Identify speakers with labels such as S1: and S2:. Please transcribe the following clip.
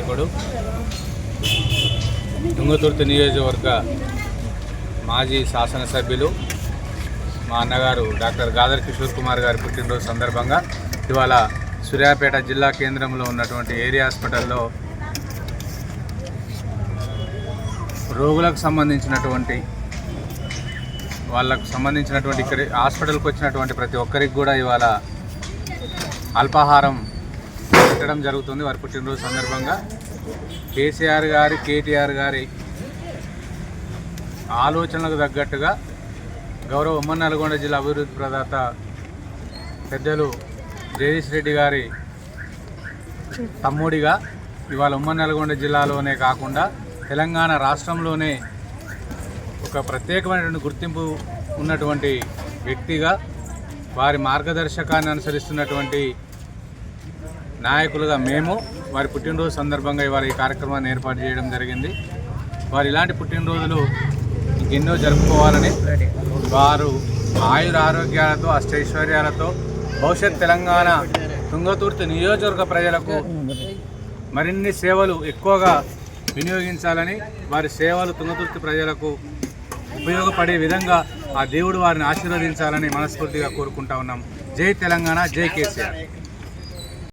S1: నాయకుడు. తుంగతుర్తి నియోజకవర్గ మాజీ శాసనసభ్యులు మా అన్నగారు డాక్టర్ గాదర్ కిషోర్ కుమార్ గారి పుట్టినరోజు సందర్భంగా ఇవాళ సూర్యాపేట జిల్లా కేంద్రంలో ఉన్నటువంటి ఏరియా హాస్పిటల్లో రోగులకు సంబంధించినటువంటి వాళ్ళకు సంబంధించినటువంటి ఇక్కడ హాస్పిటల్కి వచ్చినటువంటి ప్రతి ఒక్కరికి కూడా ఇవాళ అల్పాహారం పెట్టడం జరుగుతుంది. వారి పుట్టినరోజు సందర్భంగా కేసీఆర్ గారి కేటీఆర్ గారి ఆలోచనలకు తగ్గట్టుగా గౌరవ ఉమ్మ నల్గొండ జిల్లా అభివృద్ధి ప్రదాత పెద్దలు జగదీష్ రెడ్డి గారి తమ్ముడిగా ఇవాళ ఉమ్మ నల్గొండ జిల్లాలోనే కాకుండా తెలంగాణ రాష్ట్రంలోనే ఒక ప్రత్యేకమైనటువంటి గుర్తింపు ఉన్నటువంటి వ్యక్తిగా వారి మార్గదర్శకాన్ని అనుసరిస్తున్నటువంటి నాయకులుగా మేము వారి పుట్టినరోజు సందర్భంగా ఇవాళ ఈ కార్యక్రమాన్ని ఏర్పాటు చేయడం జరిగింది. వారు ఇలాంటి పుట్టినరోజులు ఇంకెన్నో జరుపుకోవాలని వారు ఆయుర ఆరోగ్యాలతో అష్టైశ్వర్యాలతో భవిష్యత్ తెలంగాణ తుంగతుర్తి నియోజకవర్గ ప్రజలకు మరిన్ని సేవలు ఎక్కువగా వినియోగించాలని వారి సేవలు తుంగతుర్తి ప్రజలకు ఉపయోగపడే విధంగా ఆ దేవుడు వారిని ఆశీర్వదించాలని మనస్ఫూర్తిగా కోరుకుంటా ఉన్నాం. జై తెలంగాణ జై కేసీఆర్.